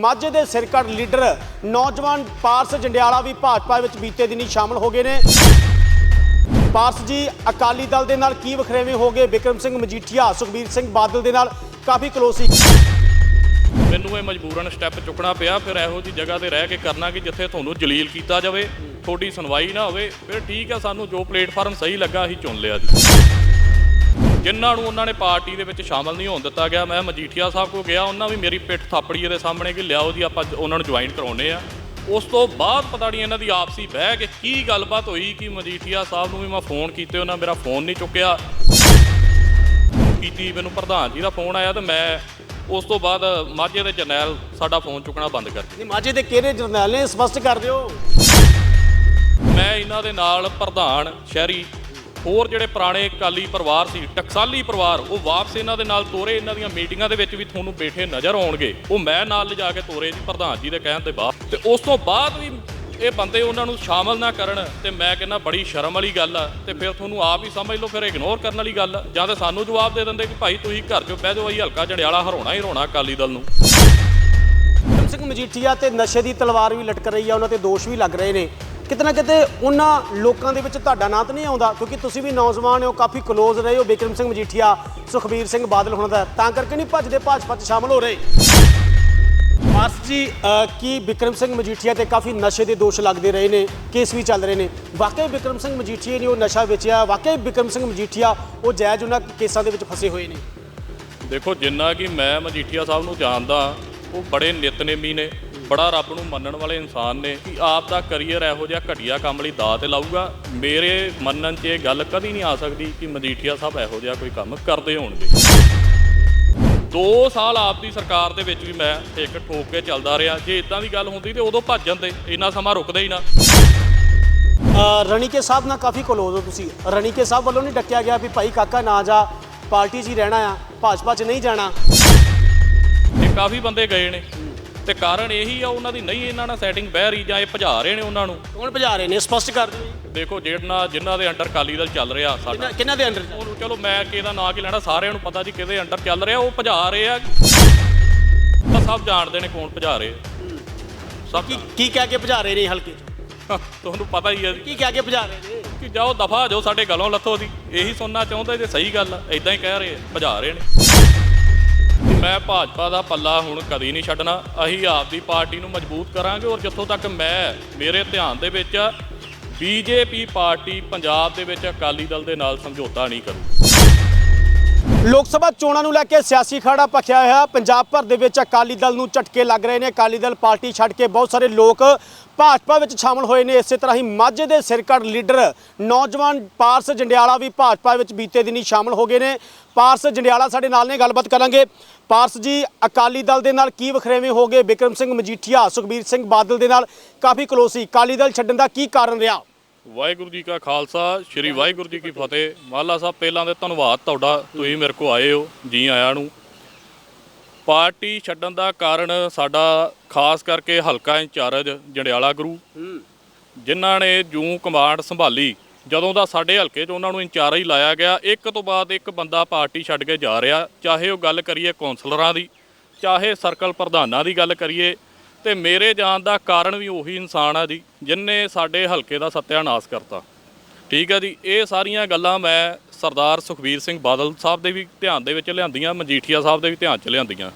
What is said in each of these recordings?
ਮਾਝੇ ਦੇ ਸਿਰਕੱਢ ਲੀਡਰ ਨੌਜਵਾਨ ਪਾਰਸ ਜੰਡਿਆਲਾ ਵੀ ਭਾਜਪਾ ਵਿੱਚ ਬੀਤੇ ਦਿਨੀ ਸ਼ਾਮਲ ਹੋ ਗਏ ਨੇ। ਪਾਰਸ ਜੀ, ਅਕਾਲੀ ਦਲ ਦੇ ਨਾਲ ਕੀ ਵਖਰੇਵੇਂ ਹੋ ਗਏ? ਵਿਕਰਮ ਸਿੰਘ ਮਜੀਠੀਆ, ਸੁਖਬੀਰ ਸਿੰਘ ਬਾਦਲ ਦੇ ਨਾਲ ਕਾਫੀ ਕਲੋਜ਼ ਸੀ। ਮੈਨੂੰ ਇਹ ਮਜਬੂਰਨ ਸਟੈਪ ਚੁੱਕਣਾ ਪਿਆ, ਫਿਰ ਇਹੋ ਜੀ ਜਗ੍ਹਾ ਤੇ ਰਹਿ ਕੇ ਕਰਨਾ ਕਿ ਜਿੱਥੇ ਤੁਹਾਨੂੰ ਜਲੀਲ ਕੀਤਾ ਜਾਵੇ, ਤੁਹਾਡੀ ਸੁਣਵਾਈ ਨਾ ਹੋਵੇ, ਫਿਰ ਠੀਕ ਆ, ਸਾਨੂੰ ਜੋ ਪਲੇਟਫਾਰਮ ਸਹੀ ਲੱਗਾ, ਅਸੀਂ ਚੁਣ ਲਿਆ ਜੀ। ਜਿਨ੍ਹਾਂ ਨੂੰ ਉਹਨਾਂ ਨੇ ਪਾਰਟੀ ਦੇ ਵਿੱਚ ਸ਼ਾਮਲ ਨਹੀਂ ਹੋਣ ਦਿੱਤਾ ਗਿਆ ਮੈਂ ਮਜੀਠੀਆ ਸਾਹਿਬ ਕੋ ਗਿਆ ਉਹਨਾਂ ਵੀ ਮੇਰੀ ਪਿੱਠ ਥਾਪੜੀ ਇਹਦੇ ਸਾਹਮਣੇ ਕਿ ਲਿਆਓ ਜੀ ਆਪਾਂ ਉਹਨਾਂ ਨੂੰ ਜੁਆਇਨ ਕਰਾਉਨੇ ਆ ਉਸ ਤੋਂ ਬਾਅਦ ਪਤਾ ਨਹੀਂ ਇਹਨਾਂ ਦੀ ਆਪਸੀ ਬਹਿ ਕੇ ਕੀ ਗੱਲਬਾਤ ਹੋਈ ਕਿ ਮਜੀਠੀਆ ਸਾਹਿਬ ਨੂੰ ਵੀ ਮੈਂ ਫੋਨ ਕੀਤੇ ਉਹਨਾਂ ਮੇਰਾ ਫੋਨ ਨਹੀਂ ਚੁੱਕਿਆ। ਕੀਤੀ ਮੈਨੂੰ ਪ੍ਰਧਾਨ ਜੀ ਦਾ ਫੋਨ ਆਇਆ ਤੇ ਮੈਂ ਉਸ ਤੋਂ ਬਾਅਦ ਮਾਝੇ ਦੇ ਜਰਨੈਲ ਸਾਡਾ ਫੋਨ ਚੁੱਕਣਾ ਬੰਦ ਕਰ ਦਿੱਤਾ। ਨਹੀਂ ਮਾਝੇ ਦੇ ਕਿਹੜੇ ਜਰਨੈਲ ਨੇ? ਸਪਸ਼ਟ ਕਰ ਦਿਓ। ਮੈਂ ਇਹਨਾਂ ਦੇ ਨਾਲ ਪ੍ਰਧਾਨ ਸ਼ਹਿਰੀ ਹੋਰ ਜਿਹੜੇ ਪੁਰਾਣੇ ਅਕਾਲੀ ਪਰਿਵਾਰ ਸੀ, ਟਕਸਾਲੀ ਪਰਿਵਾਰ, ਉਹ ਵਾਪਸ ਇਹਨਾਂ ਦੇ ਨਾਲ ਤੋਰੇ, ਇਹਨਾਂ ਦੀਆਂ ਮੀਟਿੰਗਾਂ ਦੇ ਵਿੱਚ ਵੀ ਤੁਹਾਨੂੰ ਬੈਠੇ ਨਜ਼ਰ ਆਉਣਗੇ। ਉਹ ਮੈਂ ਨਾਲ ਲਿਜਾ ਕੇ ਤੋਰੇ ਜੀ, ਪ੍ਰਧਾਨ ਜੀ ਦੇ ਕਹਿਣ ਦੇ ਬਾਅਦ। ਤੇ ਉਸ ਤੋਂ ਬਾਅਦ ਵੀ ਇਹ ਬੰਦੇ ਉਹਨਾਂ ਨੂੰ ਸ਼ਾਮਲ ਨਾ ਕਰਨ, ਤੇ ਮੈਂ ਕਹਿੰਦਾ ਬੜੀ ਸ਼ਰਮ ਵਾਲੀ ਗੱਲ ਆ, ਤੇ ਫਿਰ ਤੁਹਾਨੂੰ ਆਪ ਹੀ ਸਮਝ ਲਓ, ਫਿਰ ਇਗਨੋਰ ਕਰਨ ਵਾਲੀ ਗੱਲ ਆ। ਜਾਂ ਤਾਂ ਸਾਨੂੰ ਜਵਾਬ ਦੇ ਦਿੰਦੇ ਕਿ ਭਾਈ ਤੁਸੀਂ ਘਰ 'ਚੋਂ ਬਹਿ ਜਾਓ, ਅਸੀਂ ਹਲਕਾ ਜੰਡਿਆਲਾ ਹਰਾਉਣਾ ਹੀ ਹਰਾਉਣਾ ਅਕਾਲੀ ਦਲ ਨੂੰ। ਸਿੰਘ ਮਜੀਠੀਆ ਤੇ ਨਸ਼ੇ ਦੀ ਤਲਵਾਰ ਵੀ ਲਟਕ ਰਹੀ ਆ, ਉਹਨਾਂ ਤੇ ਦੋਸ਼ ਵੀ ਲੱਗ ਰਹੇ ਨੇ। ਕਿਤੇ ਨਾ ਕਿਤੇ ਉਹਨਾਂ ਲੋਕਾਂ ਦੇ ਵਿੱਚ ਤੁਹਾਡਾ ਨਾਂ ਤਾਂ ਨਹੀਂ ਆਉਂਦਾ, ਕਿਉਂਕਿ ਤੁਸੀਂ ਵੀ ਨੌਜਵਾਨ ਹੋ, ਕਾਫੀ ਕਲੋਜ਼ ਰਹੇ ਹੋ, ਬਿਕਰਮ ਸਿੰਘ ਮਜੀਠੀਆ, ਸੁਖਬੀਰ ਸਿੰਘ ਬਾਦਲ ਹੋਣਾ ਦਾ। ਤਾਂ ਕਰਕੇ ਨਹੀਂ ਭੱਜਦੇ, ਭਾਜਪਾ 'ਚ ਸ਼ਾਮਲ ਹੋ ਰਹੇ। ਮਾਸ ਜੀ ਕੀ ਬਿਕਰਮ ਸਿੰਘ ਮਜੀਠੀਆ ਤੇ ਕਾਫੀ ਨਸ਼ੇ ਦੇ ਦੋਸ਼ ਲੱਗਦੇ ਰਹੇ ਨੇ, ਕੇਸ ਵੀ ਚੱਲ ਰਹੇ ਨੇ। ਵਾਕਈ ਬਿਕਰਮ ਸਿੰਘ ਮਜੀਠੀਆ ਨੇ ਉਹ ਨਸ਼ਾ ਵੇਚਿਆ, ਵਾਕਈ ਬਿਕਰਮ ਸਿੰਘ ਮਜੀਠੀਆ ਉਹ ਜਾਇਜ਼ ਉਹਨਾਂ ਕੇਸਾਂ ਦੇ ਵਿੱਚ ਫਸੇ ਹੋਏ ਨੇ। ਦੇਖੋ, ਜਿੰਨਾ ਕਿ ਮੈਂ ਮਜੀਠੀਆ ਸਾਹਿਬ ਨੂੰ ਜਾਣਦਾ, ਉਹ ਬੜੇ ਨਿਤਨੇਮੀ ਨੇ। ਬੜਾ ਰੱਬ ਨੂੰ ਮੰਨਣ ਵਾਲੇ ਇਨਸਾਨ ਨੇ ਕਿ ਆਪ ਦਾ ਕੈਰੀਅਰ ਇਹੋ ਜਿਹਾ ਘਟੀਆ ਕੰਮ ਲਈ ਦਾਅ ਤੇ ਲਾਊਗਾ। ਮੇਰੇ ਮੰਨਣ 'ਚ ਇਹ ਗੱਲ ਕਦੀ ਨਹੀਂ ਆ ਸਕਦੀ ਕਿ ਮਜੀਠੀਆ ਸਾਹਿਬ ਇਹੋ ਜਿਹਾ ਕੋਈ ਕੰਮ ਕਰਦੇ ਹੋਣਗੇ। 2 ਸਾਲ ਆਪ ਦੀ ਸਰਕਾਰ ਦੇ ਵਿੱਚ ਵੀ ਮੈਂ ਇੱਕ ਠੋਕ ਕੇ ਚੱਲਦਾ ਰਿਹਾ। ਜੇ ਇਦਾਂ ਦੀ ਗੱਲ ਹੁੰਦੀ ਤੇ ਉਦੋਂ ਭੱਜ ਜਾਂਦੇ ਇੰਨਾ ਸਮਾਂ ਰੁਕਦੇ ਹੀ ਨਾ। ਰਣੀਕੇ ਸਾਹਿਬ ਨਾਲ ਕਾਫੀ ਕਲੋਜ਼ ਹੋ ਤੁਸੀਂ। ਰਣੀਕੇ ਸਾਹਿਬ ਵੱਲੋਂ ਨਹੀਂ ਡੱਕਿਆ ਗਿਆ ਵੀ ਭਾਈ ਕਾਕਾ ਨਾ ਜਾ ਪਾਰਟੀ 'ਚ ਹੀ ਰਹਿਣਾ ਆ ਭਾਜਪਾ 'ਚ ਨਹੀਂ ਜਾਣਾ। ਤੇ ਕਾਫੀ ਬੰਦੇ ਗਏ ਨੇ। ਤੇ ਕਾਰਨ ਇਹੀ ਆ ਉਹਨਾਂ ਦੀ ਨਹੀਂ ਇਹਨਾਂ ਨਾਲ ਸੈਟਿੰਗ ਬਹਿ ਰਹੀ ਜਾਂ ਇਹ ਭਜਾ ਰਹੇ ਨੇ ਉਹਨਾਂ ਨੂੰ। ਕੌਣ ਭਜਾ ਰਹੇ ਨੇ? ਸਪਸ਼ਟ ਕਰ ਦਿਓ ਜੀ। ਦੇਖੋ ਜਿਹੜਾ ਜਿਨ੍ਹਾਂ ਦੇ ਅੰਡਰ ਕਾਲੀ ਦਲ ਚੱਲ ਰਿਹਾ ਸਾਡਾ। ਕਿਹਨਾਂ- ਕਿਹਨਾਂ ਦੇ ਅੰਡਰ ਉਹਨੂੰ ਚਲੋ ਮੈਂ ਕਿਹਦਾ ਨਾਂ ਕੀ ਲੈਣਾ ਸਾਰਿਆਂ ਨੂੰ ਪਤਾ ਜੀ ਕਿਹਦੇ ਅੰਡਰ ਚੱਲ ਰਿਹਾ ਉਹ ਭਜਾ ਰਹੇ ਆ। ਤਾਂ ਸਭ ਜਾਣਦੇ ਨੇ ਕੌਣ ਭਜਾ ਰਹੇ ਆ। ਸਭ ਕੀ ਕੀ ਕਹਿ ਕੇ ਭਜਾ ਰਹੇ ਨੇ ਹਲਕੇ 'ਚ? ਤੁਹਾਨੂੰ ਪਤਾ ਹੀ ਹੈ ਜੀ। ਕੀ ਕਹਿ ਕੇ ਭਜਾ ਰਹੇ ਨੇ? ਕਿ ਜਾਓ ਦਫਾ ਜਾਓ ਸਾਡੇ ਗਲੋਂ ਲੱਥੋ ਦੀ। ਇਹੀ ਸੁਣਨਾ ਚਾਹੁੰਦੇ ਜੇ ਸਹੀ ਗੱਲ ਆ ਇਦਾਂ ਹੀ ਕਹਿ ਰਹੇ ਆ, ਭਜਾ ਰਹੇ ਨੇ। ਮੈਂ ਭਾਜਪਾ ਦਾ ਪੱਲਾ ਹੁਣ ਕਦੀ ਨਹੀਂ ਛੱਡਣਾ। ਅਸੀਂ ਆਪਦੀ ਪਾਰਟੀ ਨੂੰ ਮਜ਼ਬੂਤ ਕਰਾਂਗੇ ਔਰ ਜਿੱਥੋਂ ਤੱਕ ਮੈਂ ਮੇਰੇ ਧਿਆਨ ਦੇ ਵਿੱਚ ਬੀਜੇਪੀ ਪਾਰਟੀ ਪੰਜਾਬ ਦੇ ਵਿੱਚ ਅਕਾਲੀ ਦਲ ਦੇ ਨਾਲ ਸਮਝੌਤਾ ਨਹੀਂ ਕਰੂ ਲੋਕ ਸਭਾ ਚੋਣਾਂ ਨੂੰ ਲੈ ਕੇ ਸਿਆਸੀ ਖੜਾ ਭਖਿਆ ਹੋਇਆ। ਪੰਜਾਬ ਭਰ ਦੇ ਵਿੱਚ ਅਕਾਲੀ ਦਲ ਨੂੰ ਝਟਕੇ ਲੱਗ ਰਹੇ ਨੇ। ਅਕਾਲੀ ਦਲ ਪਾਰਟੀ ਛੱਡ ਕੇ ਬਹੁਤ ਸਾਰੇ ਲੋਕ ਭਾਜਪਾ ਵਿੱਚ ਸ਼ਾਮਲ ਹੋਏ ਨੇ। ਇਸੇ ਤਰ੍ਹਾਂ ਹੀ ਮਾਝੇ ਦੇ ਸਿਰਕੜ ਲੀਡਰ ਨੌਜਵਾਨ ਪਾਰਸ ਜੰਡਿਆਲਾ ਵੀ ਭਾਜਪਾ ਵਿੱਚ ਬੀਤੇ ਦਿਨੀ ਸ਼ਾਮਲ ਹੋ ਗਏ ਨੇ। ਪਾਰਸ ਜੰਡਿਆਲਾ ਸਾਡੇ ਨਾਲ ਨੇ, ਗੱਲਬਾਤ ਕਰਾਂਗੇ। ਪਾਰਸ ਜੀ, ਅਕਾਲੀ ਦਲ ਦੇ ਨਾਲ ਕੀ ਵਖਰੇਵੇਂ ਹੋ ਗਏ? ਵਿਕਰਮ ਸਿੰਘ ਮਜੀਠੀਆ, ਸੁਖਬੀਰ ਸਿੰਘ ਬਾਦਲ ਦੇ ਨਾਲ ਕਾਫੀ ਕਲੋਜ਼ ਸੀ। ਅਕਾਲੀ ਦਲ ਛੱਡਣ ਦਾ ਕੀ ਕਾਰਨ ਰਿਹਾ? ਵਾਹਿਗੁਰੂ ਜੀ ਕਾ ਖਾਲਸਾ, ਸ੍ਰੀ ਵਾਹਿਗੁਰੂ ਜੀ ਕੀ ਫਤਿਹ। ਮਾਲਾ ਸਾਹਿਬ, ਪਹਿਲਾਂ ਤੇ ਧੰਨਵਾਦ ਤੁਹਾਡਾ, ਤੁਸੀਂ ਮੇਰੇ ਕੋ ਆਏ ਹੋ, ਜੀ ਆਇਆਂ ਨੂੰ। ਪਾਰਟੀ ਛੱਡਣ ਦਾ ਕਾਰਨ ਸਾਡਾ ਖਾਸ ਕਰਕੇ ਹਲਕਾ ਇੰਚਾਰਜ ਜੰਡਿਆਲਾ ਗੁਰੂ, ਜਿਨ੍ਹਾਂ ਨੇ ਜੂ ਕਮਾਂਡ ਸੰਭਾਲੀ। ਜਦੋਂ ਦਾ ਸਾਡੇ ਹਲਕੇ 'ਚ ਉਹਨਾਂ ਨੂੰ ਇੰਚਾਰਜ ਲਾਇਆ ਗਿਆ, ਇੱਕ ਤੋਂ ਬਾਅਦ ਇੱਕ ਬੰਦਾ ਪਾਰਟੀ ਛੱਡ ਕੇ ਜਾ ਰਿਹਾ। ਚਾਹੇ ਉਹ ਗੱਲ ਕਰੀਏ ਕੌਂਸਲਰਾਂ ਦੀ, ਚਾਹੇ ਸਰਕਲ ਪ੍ਰਧਾਨਾਂ ਦੀ ਗੱਲ ਕਰੀਏ ਤੇ ਮੇਰੇ ਜਾਣ ਦਾ ਕਾਰਨ ਵੀ ਉਹੀ ਇਨਸਾਨ ਆ ਜੀ ਜਿਨਨੇ ਸਾਡੇ ਹਲਕੇ ਦਾ ਸਤਿਆਨਾਸ ਕਰਤਾ। ਠੀਕ ਹੈ ਜੀ, ਇਹ ਸਾਰੀਆਂ ਗੱਲਾਂ ਮੈਂ ਸਰਦਾਰ ਸੁਖਬੀਰ ਸਿੰਘ ਬਾਦਲ ਸਾਹਿਬ ਦੇ ਵੀ ਧਿਆਨ ਦੇ ਵਿੱਚ ਲਿਆਂਦੀਆਂ, ਮਜੀਠੀਆ ਸਾਹਿਬ ਦੇ ਵੀ ਧਿਆਨ 'ਚ ਲਿਆਂਦੀਆਂ।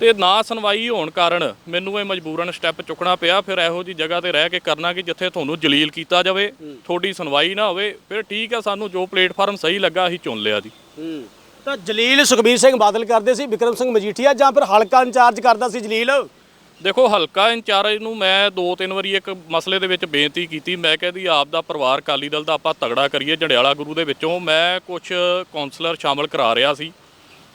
ਤੇ ਨਾ ਸੁਣਵਾਈ ਹੋਣ ਕਾਰਨ ਮੈਨੂੰ ਇਹ ਮਜਬੂਰਨ ਸਟੈਪ ਚੁੱਕਣਾ ਪਿਆ, ਫਿਰ ਇਹੋ ਜੀ ਜਗ੍ਹਾ ਤੇ ਰਹਿ ਕੇ ਕਰਨਾ ਕਿ ਜਿੱਥੇ ਤੁਹਾਨੂੰ ਜਲੀਲ ਕੀਤਾ ਜਾਵੇ, ਤੁਹਾਡੀ ਸੁਣਵਾਈ ਨਾ ਹੋਵੇ, ਫਿਰ ਠੀਕ ਹੈ ਸਾਨੂੰ ਜੋ ਪਲੇਟਫਾਰਮ ਸਹੀ ਲੱਗਾ ਅਸੀਂ ਚੁਣ ਲਿਆ ਜੀ। ਤਾਂ ਜਲੀਲ ਸੁਖਬੀਰ ਸਿੰਘ ਬਾਦਲ ਕਰਦੇ ਸੀ, ਵਿਕਰਮ ਸਿੰਘ ਮਜੀਠੀਆ ਜਾਂ ਫਿਰ ਹਲਕਾ ਇੰਚਾਰਜ ਕਰਦਾ ਸੀ ਜਲੀਲ? ਦੇਖੋ ਹਲਕਾ ਇੰਚਾਰਜ ਨੂੰ ਮੈਂ ਦੋ ਤਿੰਨ ਵਾਰੀ ਇੱਕ ਮਸਲੇ ਦੇ ਵਿੱਚ ਬੇਨਤੀ ਕੀਤੀ, ਮੈਂ ਕਹਿੰਦੀ ਆਪ ਦਾ ਪਰਿਵਾਰ ਅਕਾਲੀ ਦਲ ਦਾ ਆਪਾਂ ਤਗੜਾ ਕਰੀਏ, ਜੰਡਿਆਲਾ ਗੁਰੂ ਦੇ ਵਿੱਚੋਂ ਮੈਂ ਕੁਝ ਕਾਉਂਸਲਰ ਸ਼ਾਮਲ ਕਰਾ ਰਿਹਾ ਸੀ,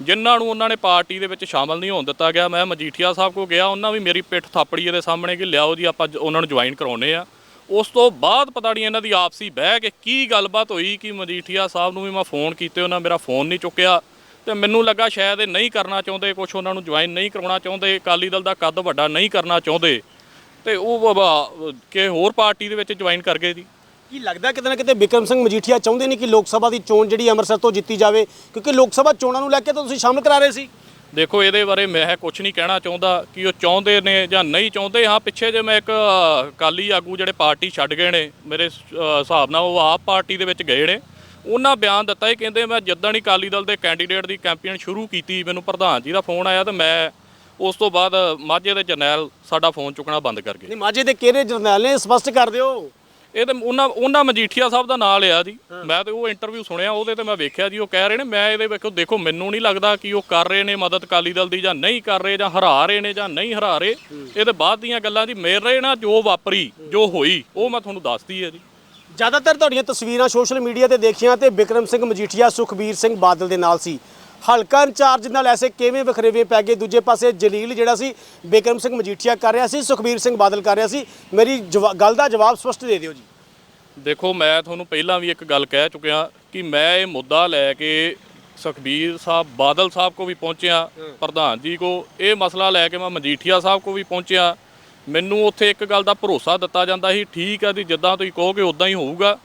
ਜਿਨ੍ਹਾਂ ਨੂੰ ਉਹਨਾਂ ਨੇ ਪਾਰਟੀ ਦੇ ਵਿੱਚ ਸ਼ਾਮਲ ਨਹੀਂ ਹੋਣ ਦਿੱਤਾ ਗਿਆ। ਮੈਂ ਮਜੀਠੀਆ ਸਾਹਿਬ ਕੋ ਗਿਆ, ਉਹਨਾਂ ਵੀ ਮੇਰੀ ਪਿੱਠ ਥਾਪੜੀ ਦੇ ਸਾਹਮਣੇ ਕਿ ਲਿਆਓ ਜੀ ਆਪਾਂ ਜ- ਉਹਨਾਂ ਨੂੰ ਜੁਆਇਨ ਕਰਾਉਨੇ ਆ ਉਸ ਤੋਂ ਬਾਅਦ ਪਤਾ ਨਹੀਂ ਇਹਨਾਂ ਦੀ ਆਪਸੀ ਬਹਿ ਕੇ ਕੀ ਗੱਲਬਾਤ ਹੋਈ, ਕਿ ਮਜੀਠੀਆ ਸਾਹਿਬ ਨੂੰ ਵੀ ਮੈਂ ਫੋਨ ਕੀਤੇ, ਉਹਨਾਂ ਮੇਰਾ ਫੋਨ ਨਹੀਂ ਚੁੱਕਿਆ। ਤੇ ਮੈਨੂੰ ਲੱਗਾ ਸ਼ਾਇਦ ਇਹ ਨਹੀਂ ਕਰਨਾ ਚਾਹੁੰਦੇ ਕੁਝ ਉਹਨਾਂ ਨੂੰ ਜੁਆਇਨ ਨਹੀਂ ਕਰਾਉਣਾ ਚਾਹੁੰਦੇ ਅਕਾਲੀ ਦਲ ਦਾ ਕੱਦ ਵੱਡਾ ਨਹੀਂ ਕਰਨਾ ਚਾਹੁੰਦੇ। ਤੇ ਉਹ ਬਾਬਾ ਕਿ ਹੋਰ ਪਾਰਟੀ ਦੇ ਵਿੱਚ ਜੁਆਇਨ ਕਰ ਗਏ ਜੀ। ਕੀ ਲੱਗਦਾ ਕਿਤੇ ਨਾ ਕਿਤੇ ਵਿਕਰਮ ਸਿੰਘ ਮਜੀਠੀਆ ਚਾਹੁੰਦੇ ਨੇ ਕਿ ਲੋਕ ਸਭਾ ਦੀ ਚੋਣ ਜਿਹੜੀ ਅੰਮ੍ਰਿਤਸਰ ਤੋਂ ਜਿੱਤੀ ਜਾਵੇ? ਕਿਉਂਕਿ ਲੋਕ ਸਭਾ ਚੋਣਾਂ ਨੂੰ ਲੈ ਕੇ ਤਾਂ ਤੁਸੀਂ ਸ਼ਾਮਲ ਕਰਾ ਰਹੇ ਸੀ। ਦੇਖੋ ਇਹਦੇ ਬਾਰੇ ਮੈਂ ਕੁਝ ਨਹੀਂ ਕਹਿਣਾ ਚਾਹੁੰਦਾ ਕਿ ਉਹ ਚਾਹੁੰਦੇ ਨੇ ਜਾਂ ਨਹੀਂ ਚਾਹੁੰਦੇ। ਹਾਂ ਪਿੱਛੇ ਜੇ ਮੈਂ ਇੱਕ ਅ, ਅਕਾਲੀ ਆਗੂ ਜਿਹੜੇ ਪਾਰਟੀ ਛੱਡ ਗਏ ਨੇ ਮੇਰੇ ਹਿਸਾਬ ਨਾਲ ਉਹ ਆਪ ਪਾਰਟੀ ਦੇ ਵਿੱਚ ਗਏ ਨੇ। ਉਹਨਾਂ ਬਿਆਨ ਦਿੱਤਾ ਇਹ ਕਹਿੰਦੇ ਮੈਂ ਜਿੱਦਾਂ ਹੀ ਅਕਾਲੀ ਦਲ ਦੇ ਕੈਂਡੀਡੇਟ ਦੀ ਕੈਂਪੇਨ ਸ਼ੁਰੂ ਕੀਤੀ ਮੈਨੂੰ ਪ੍ਰਧਾਨ ਜੀ ਦਾ ਫੋਨ ਆਇਆ ਤੇ ਮੈਂ ਉਸ ਤੋਂ ਬਾਅਦ ਮਾਝੇ ਦੇ ਜਰਨੈਲ ਸਾਡਾ ਫੋਨ ਚੁੱਕਣਾ ਬੰਦ ਕਰ ਗਏ। ਨਹੀਂ ਮਾਝੇ ਦੇ ਕਿਹੜੇ ਜਰਨੈਲ ਨੇ? ਸਪਸ਼ਟ ਕਰ ਦਿਓ। ਇਹ ਤੇ ਉਹਨਾਂ ਉਹਨਾਂ ਮਜੀਠੀਆ ਸਾਹਿਬ ਦਾ ਨਾਂ ਲਿਆ ਜੀ। ਮੈਂ ਤੇ ਉਹ ਇੰਟਰਵਿਊ ਸੁਣਿਆ ਉਹਦੇ ਤੇ ਮੈਂ ਵੇਖਿਆ ਜੀ ਉਹ ਕਹਿ ਰਹੇ ਨੇ ਮੈਂ ਇਹਦੇ ਵੇਖੋ ਦੇਖੋ ਮੈਨੂੰ ਨਹੀਂ ਲੱਗਦਾ ਕਿ ਉਹ ਕਰ ਰਹੇ ਨੇ ਮਦਦ ਅਕਾਲੀ ਦਲ ਦੀ ਜਾਂ ਨਹੀਂ ਕਰ ਰਹੇ ਜਾਂ ਹਰਾ ਰਹੇ ਨੇ ਜਾਂ ਨਹੀਂ ਹਰਾ ਰਹੇ। ਇਹ ਤੇ ਬਾਅਦ ਦੀਆਂ ਗੱਲਾਂ ਜੀ ਮੇਰੇ ਨਾਲ ਜੋ ਵਾਪਰੀ ਜੋ ਹੋਈ ਉਹ ਮੈਂ ਤੁਹਾਨੂੰ ਦੱਸਦੀ ਹੈ ਜੀ। ਜ਼ਿਆਦਾਤਰ ਤੁਹਾਡੀਆਂ ਤਸਵੀਰਾਂ ਸੋਸ਼ਲ ਮੀਡੀਆ ਤੇ ਦੇਖੀਆਂ ਤੇ ਬਿਕਰਮ ਸਿੰਘ ਮਜੀਠੀਆ ਸੁਖਬੀਰ ਸਿੰਘ ਬਾਦਲ ਦੇ ਨਾਲ ਸੀ। ਹਲਕਾ ਇੰਚਾਰਜ ਨਾਲ ਐਸੇ ਕਿਵੇਂ ਵਖਰੇਵੇ ਪੈ ਗਏ? ਦੂਜੇ ਪਾਸੇ ਜਲੀਲ ਜਿਹੜਾ ਸੀ ਬਿਕਰਮ ਸਿੰਘ ਮਜੀਠੀਆ ਕਰ ਰਿਹਾ ਸੀ ਸੁਖਬੀਰ ਸਿੰਘ ਬਾਦਲ ਕਰ ਰਿਹਾ ਸੀ। ਮੇਰੀ ਗੱਲ ਦਾ ਜਵਾਬ ਸਪਸ਼ਟ ਦੇ ਦਿਓ ਜੀ। ਦੇਖੋ ਮੈਂ ਤੁਹਾਨੂੰ ਪਹਿਲਾਂ ਵੀ ਇੱਕ ਗੱਲ ਕਹਿ ਚੁੱਕਿਆ ਕਿ ਮੈਂ ਇਹ ਮੁੱਦਾ ਲੈ ਕੇ ਸੁਖਬੀਰ ਸਾਹਿਬ ਬਾਦਲ ਸਾਹਿਬ ਕੋ ਵੀ ਪਹੁੰਚਿਆ ਪ੍ਰਧਾਨ ਜੀ ਕੋ। ਇਹ ਮਸਲਾ ਲੈ ਕੇ ਮੈਂ ਮਜੀਠੀਆ ਸਾਹਿਬ ਕੋ ਵੀ ਪਹੁੰਚਿਆ। ਮੈਨੂੰ ਉੱਥੇ ਇੱਕ ਗੱਲ ਦਾ ਭਰੋਸਾ ਦਿੱਤਾ ਜਾਂਦਾ ਸੀ, ਠੀਕ ਹੈ ਜੀ, ਜਿੱਦਾਂ ਤੁਸੀਂ ਕਹੋਗੇ ਉਦਾਂ ਹੀ ਹੋਊਗਾ।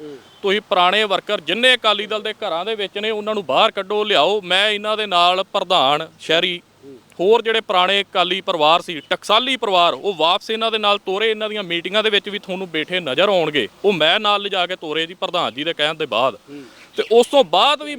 ਤੁਸੀਂ ਪੁਰਾਣੇ ਵਰਕਰ ਜਿੰਨੇ ਅਕਾਲੀ ਦਲ ਦੇ ਘਰਾਂ ਦੇ ਵਿੱਚ ਨੇ, ਉਹਨਾਂ ਨੂੰ ਬਾਹਰ ਕੱਢੋ, ਲਿਆਓ। ਮੈਂ ਇਹਨਾਂ ਦੇ ਨਾਲ ਪ੍ਰਧਾਨ, ਸ਼ਹਿਰੀ, ਹੋਰ ਜਿਹੜੇ ਪੁਰਾਣੇ ਅਕਾਲੀ ਪਰਿਵਾਰ ਸੀ, ਟਕਸਾਲੀ ਪਰਿਵਾਰ, ਉਹ ਵਾਪਸ ਇਹਨਾਂ ਦੇ ਨਾਲ ਤੋਰੇ, ਇਹਨਾਂ ਦੀਆਂ ਮੀਟਿੰਗਾਂ ਦੇ ਵਿੱਚ ਵੀ ਤੁਹਾਨੂੰ ਬੈਠੇ ਨਜ਼ਰ ਆਉਣਗੇ। ਉਹ ਮੈਂ ਨਾਲ ਲਿਜਾ ਕੇ ਤੋਰੇ ਜੀ, ਪ੍ਰਧਾਨ ਜੀ ਦੇ ਕਹਿਣ ਦੇ ਬਾਅਦ। ਤੇ ਉਸ ਤੋਂ ਬਾਅਦ ਵੀ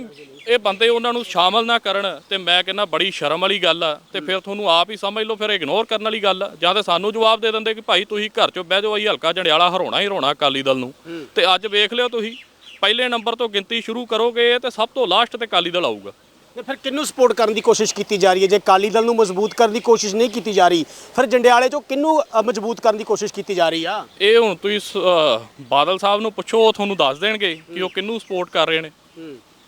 ਇਹ ਬੰਦੇ ਉਹਨਾਂ ਨੂੰ ਸ਼ਾਮਲ ਨਾ ਕਰਨ ਤੇ ਮੈਂ ਕਹਿੰਦਾ ਬੜੀ ਸ਼ਰਮ ਵਾਲੀ ਗੱਲ ਆ ਤੇ ਫਿਰ ਤੁਹਾਨੂੰ ਆਪ ਹੀ ਸਮਝ ਲਓ, ਫਿਰ ਇਗਨੋਰ ਕਰਨ ਵਾਲੀ ਗੱਲ ਆ। ਜਾਂ ਤੇ ਸਾਨੂੰ ਜਵਾਬ ਦੇ ਦਿੰਦੇ ਕਿ ਭਾਈ ਤੁਸੀਂ ਘਰ ਚੋਂ ਬਹਿ ਜਾਓ ਅਸੀਂ ਹਲਕਾ ਜੰਡਿਆਲਾ ਹਰਾਉਣਾ ਹੀ ਹਰਾਉਣਾ ਅਕਾਲੀ ਦਲ ਨੂੰ। ਤੇ ਅੱਜ ਵੇਖ ਲਿਓ ਤੁਸੀਂ, ਪਹਿਲੇ ਨੰਬਰ ਤੋਂ ਗਿਣਤੀ ਸ਼ੁਰੂ ਕਰੋਗੇ ਤੇ ਸਭ ਤੋਂ ਲਾਸਟ ਤੇ ਅਕਾਲੀ ਦਲ ਆਊਗਾ। ਤੇ ਫਿਰ ਕਿਹਨੂੰ ਸਪੋਰਟ ਕਰਨ ਦੀ ਕੋਸ਼ਿਸ਼ ਕੀਤੀ ਜਾ ਰਹੀ ਹੈ? ਜੇ ਅਕਾਲੀ ਦਲ ਨੂੰ ਮਜ਼ਬੂਤ ਕਰਨ ਦੀ ਕੋਸ਼ਿਸ਼ ਨਹੀਂ ਕੀਤੀ ਜਾ ਰਹੀ ਫਿਰ ਜੰਡਿਆਲੇ ਚੋਂ ਕਿਹਨੂੰ ਅ, ਮਜ਼ਬੂਤ ਕਰਨ ਦੀ ਕੋਸ਼ਿਸ਼ ਕੀਤੀ ਜਾ ਰਹੀ ਆ? ਇਹ ਹੁਣ ਤੁਸੀਂ ਸ- ਅਹ ਬਾਦਲ ਸਾਹਿਬ ਨੂੰ ਪੁੱਛੋ ਉਹ ਤੁਹਾਨੂੰ ਦੱਸ ਦੇਣਗੇ ਕਿ ਉਹ ਕਿਹਨੂੰ ਸਪੋਰਟ ਕਰ ਰਹੇ ਨੇ।